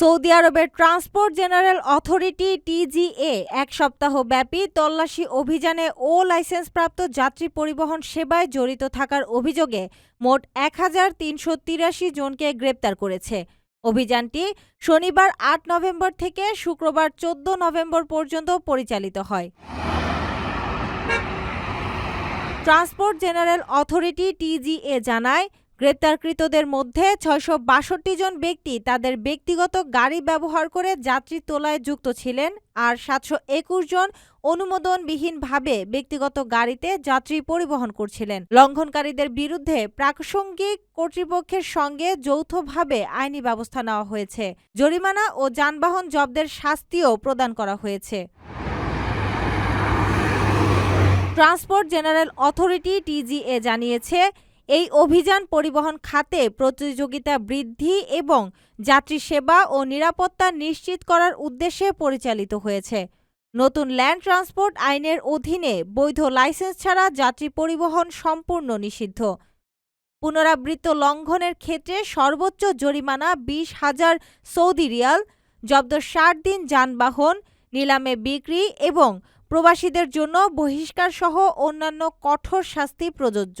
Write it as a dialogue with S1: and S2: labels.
S1: Saudi আরবের transport general authority TGA এক সপ্তাহ ব্যাপী তল্লাশি অভিযানে ও লাইসেন্সপ্রাপ্ত যাত্রী পরিবহন সেবায় জড়িত থাকার অভিযোগে মোট এক হাজার তিনশো তিরাশি জনকে গ্রেপ্তার করেছে। অভিযানটি শনিবার আট নভেম্বর থেকে শুক্রবার চোদ্দ নভেম্বর পর্যন্ত পরিচালিত হয়। ট্রান্সপোর্ট জেনারেল অথরিটি টিজিএ জানায় গ্রেপ্তারকৃতদের মধ্যে ছয়শো বাষট্টি জন ব্যক্তি তাদের ব্যক্তিগত গাড়ি ব্যবহার করে যাত্রী তোলায় যুক্ত ছিলেন আর সাতশো একুশ জন অনুমোদনবিহীনভাবে ব্যক্তিগত গাড়িতে যাত্রী পরিবহন করছিলেন। লঙ্ঘনকারীদের বিরুদ্ধে প্রাসঙ্গিক কর্তৃপক্ষের সঙ্গে যৌথভাবে আইনি ব্যবস্থা নেওয়া হয়েছে। জরিমানা ও যানবাহন জব্দের শাস্তিও প্রদান করা হয়েছে। ট্রান্সপোর্ট জেনারেল অথরিটি টিজিএ জানিয়েছে এই অভিযান পরিবহন খাতে প্রতিযোগিতা বৃদ্ধি এবং যাত্রী সেবা ও নিরাপত্তা নিশ্চিত করার উদ্দেশ্যে পরিচালিত হয়েছে। নতুন ল্যান্ড ট্রান্সপোর্ট আইনের অধীনে বৈধ লাইসেন্স ছাড়া যাত্রী পরিবহন সম্পূর্ণ নিষিদ্ধ। পুনরাবৃত্ত লঙ্ঘনের ক্ষেত্রে সর্বোচ্চ জরিমানা বিশ হাজার সৌদি রিয়াল, জব্দ ষাট দিন যানবাহন, নিলামে বিক্রি এবং প্রবাসীদের জন্য বহিষ্কার সহ অন্যান্য কঠোর শাস্তি প্রযোজ্য।